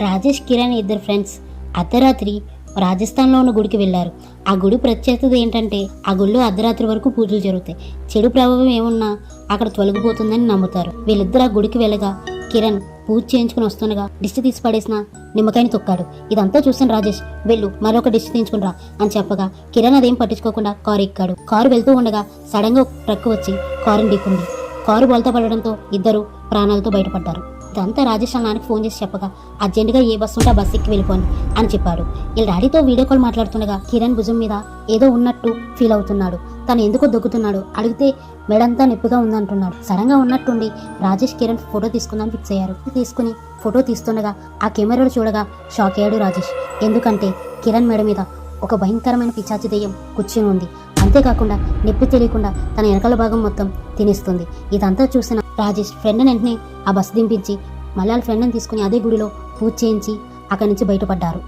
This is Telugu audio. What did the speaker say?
రాజేష్ కిరణ్ ఇద్దరు ఫ్రెండ్స్ అర్ధరాత్రి రాజస్థాన్లో ఉన్న గుడికి వెళ్ళారు. ఆ గుడి ప్రత్యేకత ఏంటంటే ఆ గుడిలో అర్ధరాత్రి వరకు పూజలు జరుగుతాయి. చెడు ప్రభావం ఏమున్నా అక్కడ తొలగిపోతుందని నమ్ముతారు. వీళ్ళిద్దరు ఆ గుడికి వెళ్ళగా కిరణ్ పూజ చేయించుకుని వస్తుండగా డిష్ తీసి పడేసిన నిమ్మకాయని తొక్కాడు. ఇదంతా చూసిన రాజేష్. వెళ్ళు మరొక డిష్ తీయించుకుని అని చెప్పగా కిరణ్ అదేం పట్టించుకోకుండా కారు ఎక్కాడు. కారు వెళ్తూ ఉండగా సడన్గా ఒక ట్రక్ వచ్చి కారుని ఢీకుంది. కారు బోల్తా పడడంతో ఇద్దరు ప్రాణాలతో బయటపడ్డారు. ఇదంతా రాజేష్ నాన్నకి ఫోన్ చేసి చెప్పగా అర్జెంటుగా ఏ బస్సు ఉంటే ఆ బస్సు ఎక్కి వెళ్ళిపోండి అని చెప్పాడు. వీళ్ళ డాడీతో వీడియో కాల్ మాట్లాడుతుండగా కిరణ్ భుజం మీద ఏదో ఉన్నట్టు ఫీల్ అవుతున్నాడు. తను ఎందుకో దొక్కుతున్నాడు. అడిగితే మెడంతా నొప్పిగా ఉందంటున్నాడు. సడన్గా ఉన్నట్టుండి రాజేష్ కిరణ్ ఫోటో తీసుకుందాం ఫిక్స్ అయ్యారు. తీసుకుని ఫోటో తీస్తుండగా ఆ కెమెరాలో చూడగా షాక్ అయ్యాడు రాజేష్. ఎందుకంటే కిరణ్ మెడ మీద ఒక భయంకరమైన పిచాచి దెయ్యం కూర్చుని ఉంది. అంతేకాకుండా నొప్పి తెలియకుండా తన వెనకాల భాగం మొత్తం తినేస్తుంది. ఇదంతా చూసిన రాజేష్ ఫ్రెండ్ వెంటనే ఆ బస్సు దింపించి మళ్ళీ వాళ్ళ ఫ్రెండ్ని తీసుకుని అదే గుడిలో పూజ చేయించి అక్కడి నుంచి బయటపడ్డారు.